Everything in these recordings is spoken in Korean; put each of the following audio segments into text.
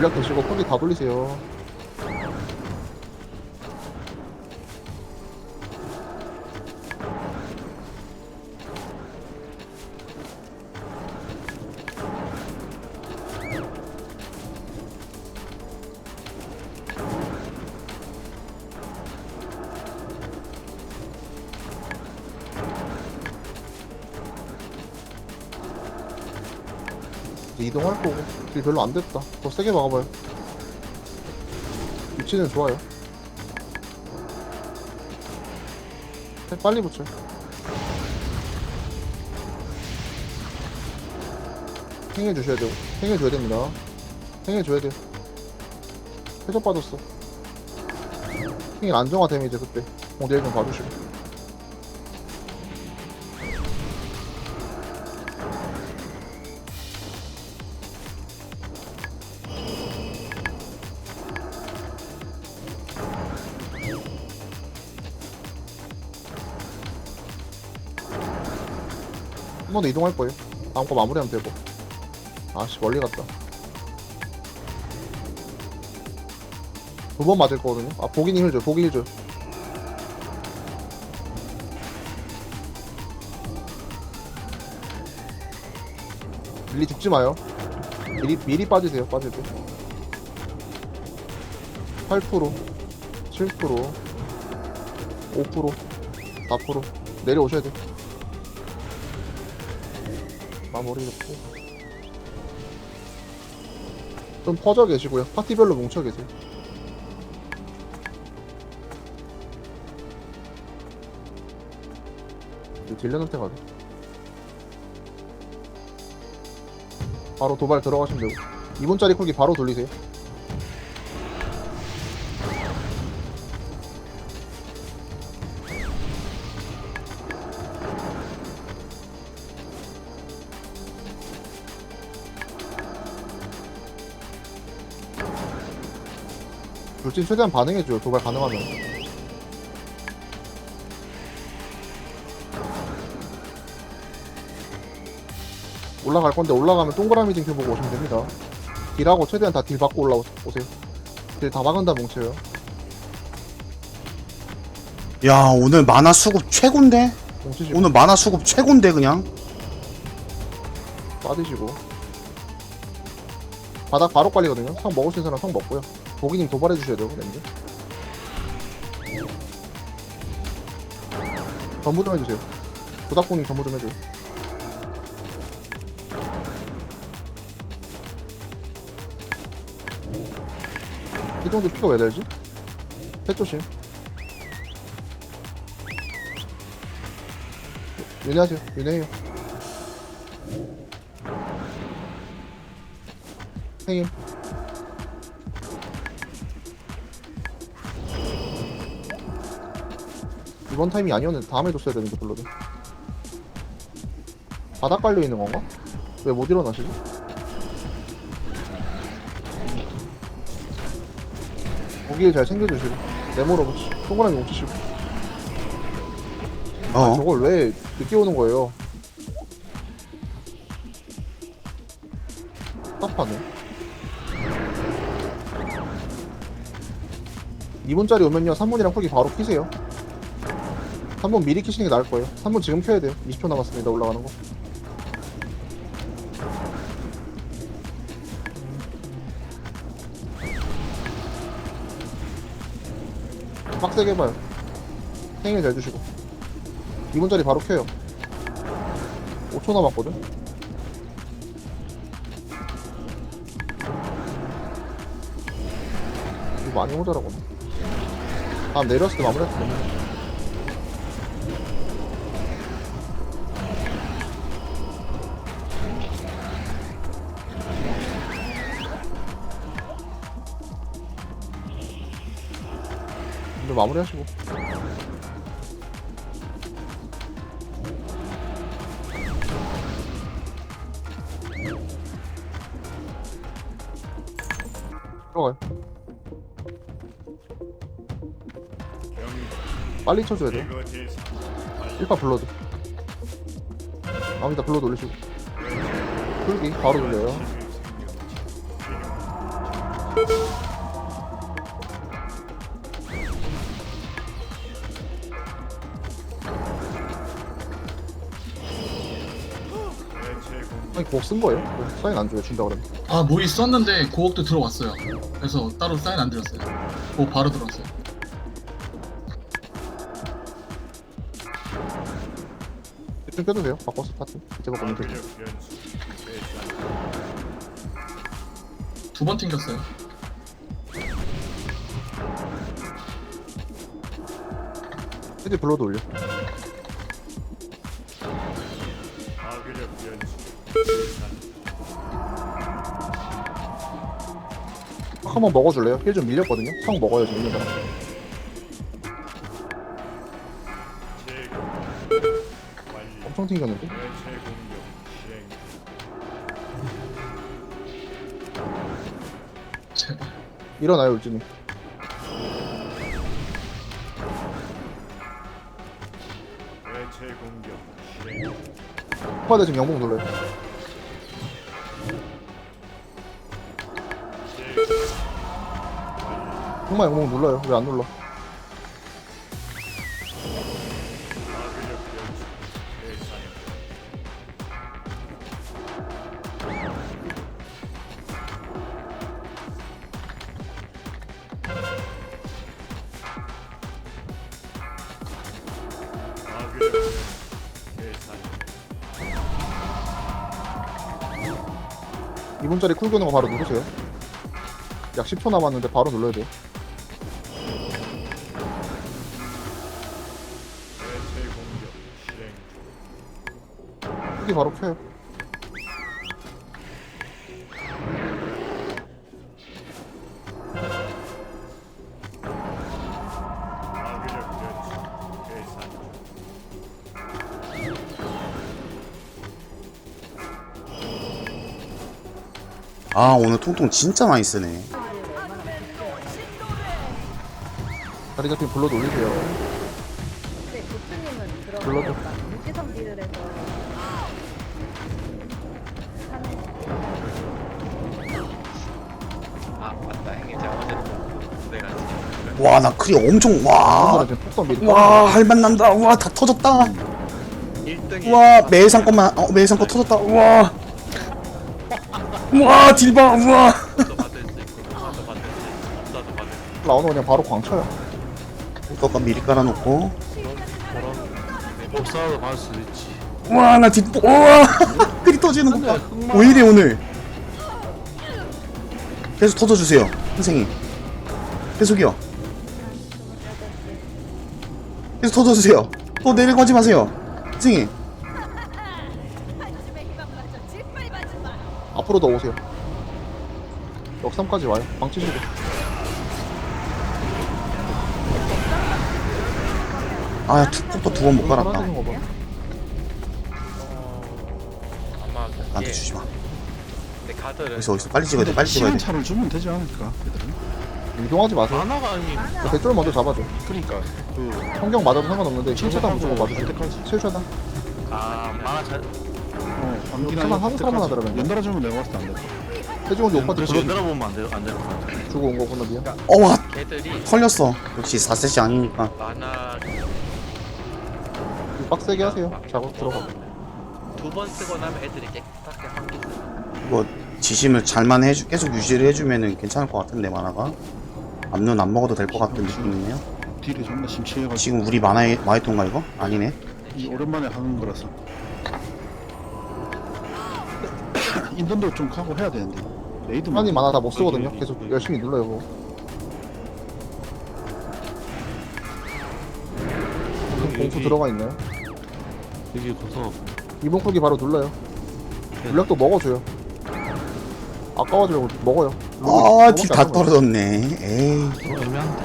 물약 드시고 포기 다 돌리세요. 길 별로 안 됐다. 더 세게 막아봐요. 위치는 좋아요. 네, 빨리 붙여. 행해 주셔야 돼요. 행해 줘야 됩니다. 행해 줘야 돼요. 해적 빠졌어. 행일 안정화되면 이제 그때. 공대일 좀 봐주시고 한 번 더 이동할 거예요. 다음 거 마무리하면 되고. 아씨 멀리 갔다. 두 번 맞을 거거든요. 아 보기님 힐 줘. 보기 힐 줘. 밀리 죽지 마요. 미리 미리 빠지세요. 빠질 때. 8% 7% 5% 4% 내려오셔야 돼. 마무리 좋고. 좀 퍼져 계시고요. 파티별로 뭉쳐 계세요. 이제 딜러한테 가자 바로 도발 들어가시면 되고. 2분짜리 쿨기 바로 돌리세요 돌진 최대한 반응해줘요. 도발 가능하면. 올라갈 건데 올라가면 동그라미 징표 보고 오시면 됩니다. 딜하고 최대한 다 딜 받고 올라오세요. 딜다 막은 다 뭉쳐요. 야 오늘 만화 수급 최곤데? 뭉치시고 오늘 만화 수급 최곤데 그냥? 빠지시고. 바닥 바로 깔리거든요. 성 먹을 수 있는 사람 성 먹고요 보기님 도발해 주셔야 돼요 렌즈 전부 좀 해주세요. 부닥공님 전부 좀 해줘요. 이 정도 피가 왜 달지? 해 조심. 윤회하세요. 윤회해요. 생일 이번 타임이 아니었는데 다음에 줬어야 되는데 블러드 바닥 깔려 있는 건가? 왜 못 일어나시지? 고기를 잘 챙겨주시고 네모로 붙이 동그라미 뭉치시고 어 저걸 왜 늦게 오는 거예요? 답하네 2분짜리 오면요 3분이랑 풀기 바로 키세요 3분 미리 키시는 게 나을 거예요. 3분 지금 켜야 돼요. 20초 남았습니다. 올라가는 거. 빡세게 해봐요. 생일 잘 주시고. 2분짜리 바로 켜요. 5초 남았거든? 이거 많이 모자라구나 다음 내렸을 때 마무리할 수 있네 마무리하시고. 들어가요. 빨리 쳐줘야 돼 1파 블러드. 아니다 블러드 올리시고. 풀기 바로 돌려요 아니 그거 쓴 거예요? 왜 사인 안 줘요 준다 그러면 아 모의 썼는데 고옥도 들어왔어요. 그래서 따로 사인 안 드렸어요. 고 바로 들어왔어요. 좀 껴도 돼요 바꿔서 파트 이제 바꾸면 되죠 두번 튕겼어요. 이제 블러드 올려 한번 먹어줄래요? 힐 좀 밀렸거든요? 성 먹어야지 밀린 엄청 튕겼는데? 제발. 일어나요 울진이 후바대 지금 영봉 눌러요 정말 영봉 눌러요. 왜 안 눌러? 이분짜리 쿨 끄는 거 바로 누르세요. 약 10초 남았는데 바로 눌러야 돼요 쿨기 바로 켜요 아 오늘 통통 진짜 많이 쓰네. 다리 잡힌 블러드 올리세요. 네, 고추님은 그런 딜을 해서 맞다 어제 와나 크리 엄청 아, 와 지금 폭선 미리 와, 할만 난다. 와, 다 터졌다. 1등이 와, 매상 것만, 어, 매상 거 터졌다. 와. 와, 딜바, 와. 도 받을 수 있고 나도 받을 수 있고 없다도 받을 수 있고 나오는 그냥 바로 광쳐요 이거가 미리 깔아놓고. 복사도 받을 수도 있지. 와, 나 딜, 와. 크리 터지는 거 봐. 왜 이래, 오늘. 계속 터져주세요, 선생님. 계속이요. 계속 터져주세요. 또 내려가지 마세요. 선생님. 앞으로 더 오세요 역삼까지 와요 방치시고 아, 툭툭도 두 번못 깔았다. 사라지는 거 봐. 아마 나한테 그게 주지 마. 내 카드를 어디서, 어디서. 빨리 찍어야 돼, 빨리 찍어야 돼. 시간차를 주면 되지 않을까? 얘들은? 이동하지 마세요 만화가 아니 그 대쫄 먼저 잡아줘 그러니까 그 성경 맞아도 상관없는데 힐차단 무조건 할 맞으세요 때까지. 힐차단 아 만화 잘 어, 암기나 그만 때까지. 사면 하더라고요. 연달아 주면 내가 봤을 때안 돼. 해주고 오빠한테 그래서 연달아 보면 안 돼, 안될 것 같아. 주고 온 거구나 미안 어, 와, 걔들이 털렸어. 역시 4셋이 아니니까. 만화 빡세게 하세요 작업 들어가 두번 쓰고 나면 애들이 깨끗하게 쓰 이거 지심을 잘만 해주, 계속 유지를 해주면은 괜찮을 것 같은데, 만화가. 앞눈 안 먹어도 될 것 같은 느낌이네요. 딜이 존나 심취해가지고 지금 우리 만화에, 마이톤가 이거? 아니네. 이 오랜만에 하는 거라서. 인턴도 좀 하고 해야 되는데. 레이드 하나님 만화 다못 쓰거든요 계속 열심히 눌러요 그거 공수 들어가 있나요? 여기 가서 이번 쿨기 바로 눌러요 물약도 먹어줘요 아까워지려고 먹어요 아, 딜 다 떨어졌네. 에이. 좀 애매한데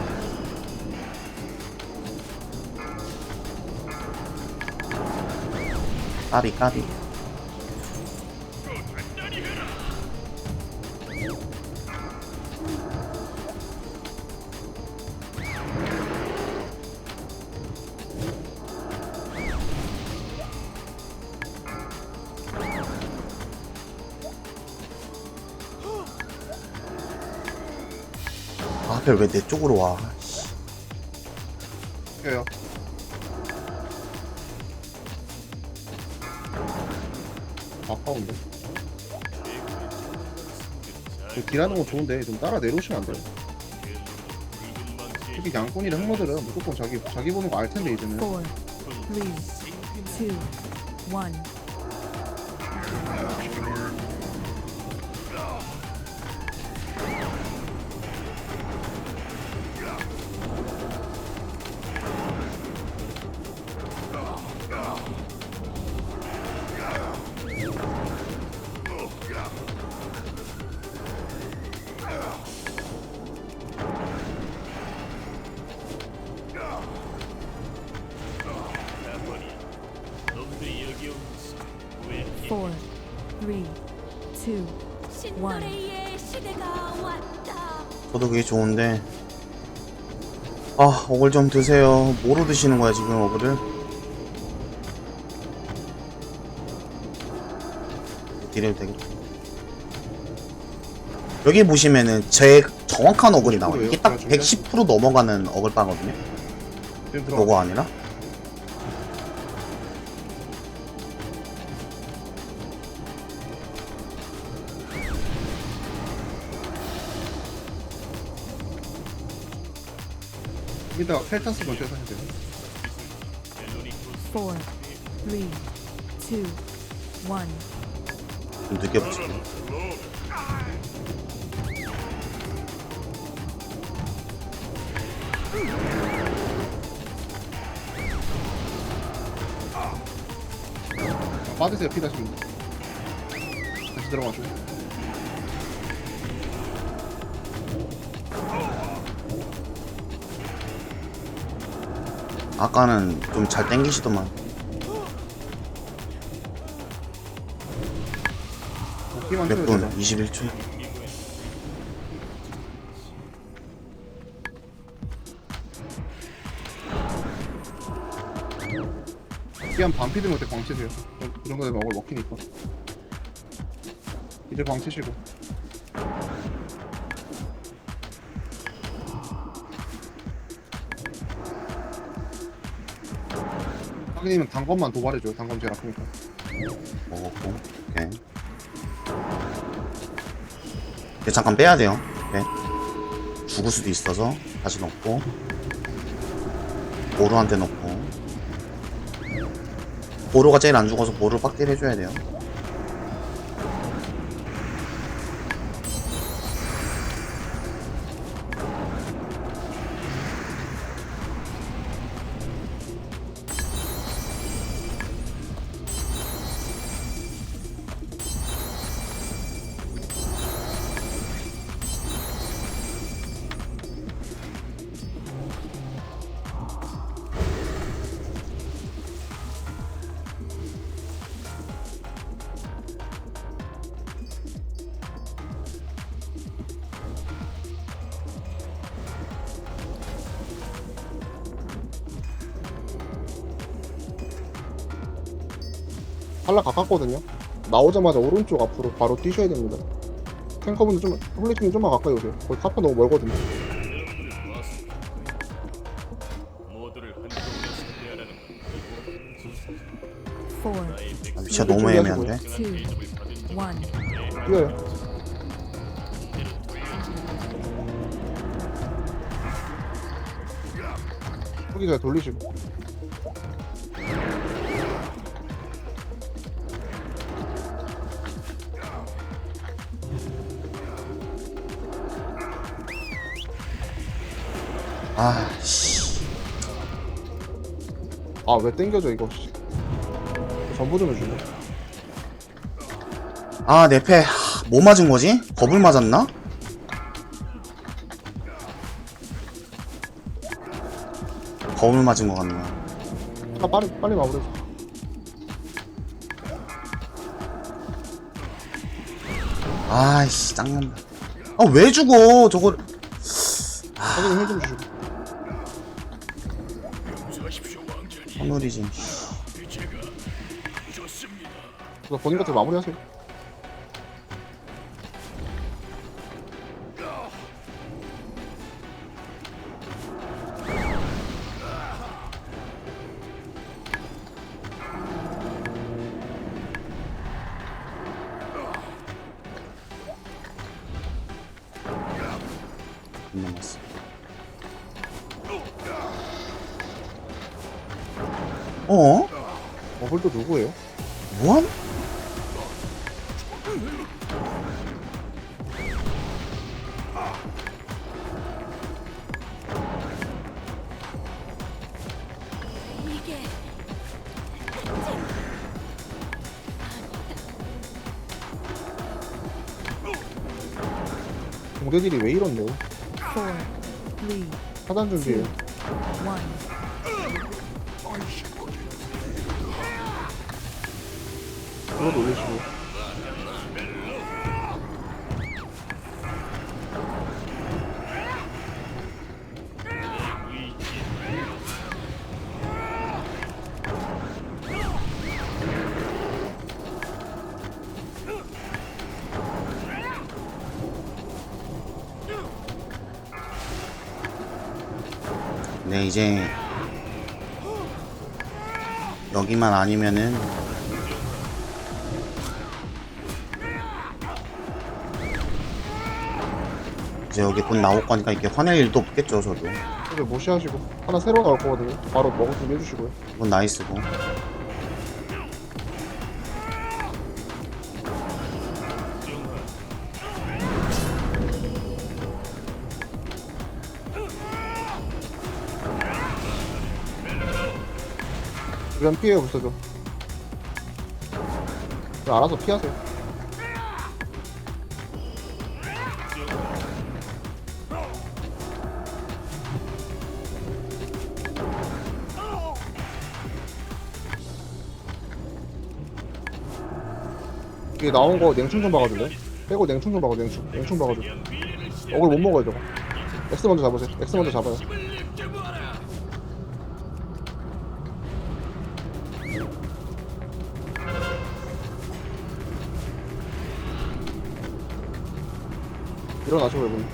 까비, 까비. 앞에 왜내 쪽으로 와? 씨. 껴요. 아까운데. 딜하는 거 좋은데 좀 따라 내려오시면 안 돼요? 특히 양꾼이랑 흑모들은 무조건 자기 자기 보는 거 알 텐데 이제는 four, three, two, one. 저도 그게 좋은데. 아 어글 좀 드세요. 뭐로 드시는 거야 지금 어글을? 딜해도 되겠다 여기 보시면은 제 정확한 어글이 나와요. 이게 딱 110% 넘어가는 어글 바거든요. 지금 들어가 요거 아니라 여기다가 펠타스 먼저 해서 돼요. Four, three, two, one. 좀 늦게 붙이고 아, 빠지세요 피 다시 다시 들어가죠 아까는 좀 잘 땡기시더만. 쳐도 몇 분? 되죠 21초. 피한 반피 들면 그때 광치세요. 그 정도 되면 어글 먹히니까. 이제 광치시고 확인이면 단검만 도발해줘요 단검 제일 아프니까. 먹었고 오케이 이제 잠깐 빼야 돼요. 오케이 죽을 수도 있어서 다시 넣고 보루한테 넣고. 보루가 제일 안 죽어서 보루 빡딜 해줘야 돼요 한라 가깝거든요. 나오자마자 오른쪽 앞으로 바로 뛰셔야 됩니다. 탱커분들 좀 홀리팀 좀만 가까이 오세요. 거기 카파 너무 멀거든요. Four, 아, 위치가 너무 애매한데? two, one. 뛰어요 후기 잘 돌리시고 아씨 아 왜 땡겨져 이거 씨. 전부 좀 해주네 아, 내 패. 뭐 맞은 거지? 겁을 맞았나? 겁을 맞은 것 같네요. 아 빨리 빨리 마무리해 아이씨, 짱난다. 아, 왜 죽어? 저걸. 확인 힐좀 주시고 선물이지. 그거 본인 같은 마무리하세요 공대들이 왜 이런데요? four, three, 차단 준비해요. one. 그거 올리시고. 네, 이제 여기만 아니면은 이제 여기 곧 나올 거니까 이렇게 화낼 일도 없겠죠, 저도. 근데 무시하시고 하나 새로 나올 거거든요. 바로 먹을 준비 해주시고요. 이건 나이스고. 주변 피해요, 부서져. 그냥 알아서 피하세요. 이게 나온 거 냉충 좀 박아줄래? 빼고 냉충 좀 박아, 냉충. 냉충 박아줘. 어글 못 먹어요, 저거. X 먼저 잡으세요. X 먼저 잡아요. 일어나죠, 여러분.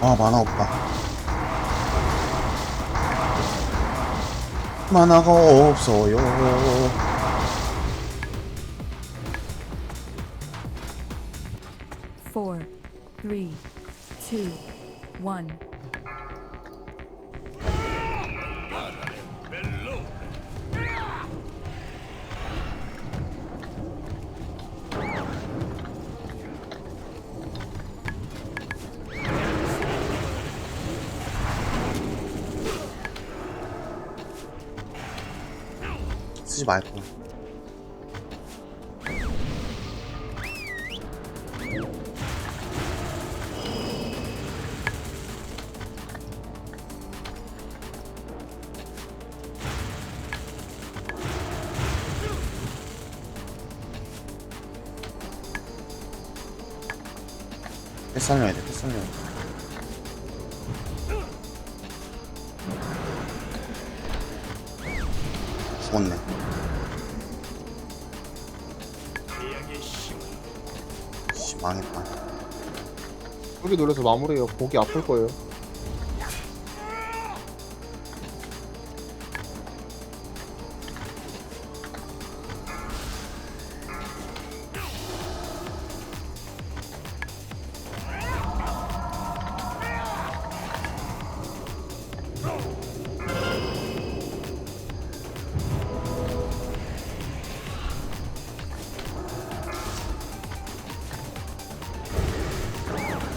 아, 만화 없다. 만화가 없어요. One. 쓰지 말 걸. 햇살려야 돼, 햇살려야 돼. 죽었네. 씨, 망했다. 소리 놀래서 마무리해요. 목이 아플 거예요.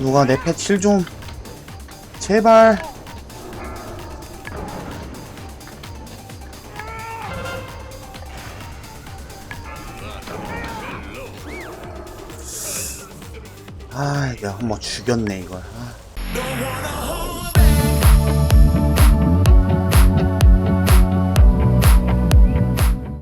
누가 내 패칠 좀 제발 아 이거 한번 죽였네 이걸 아.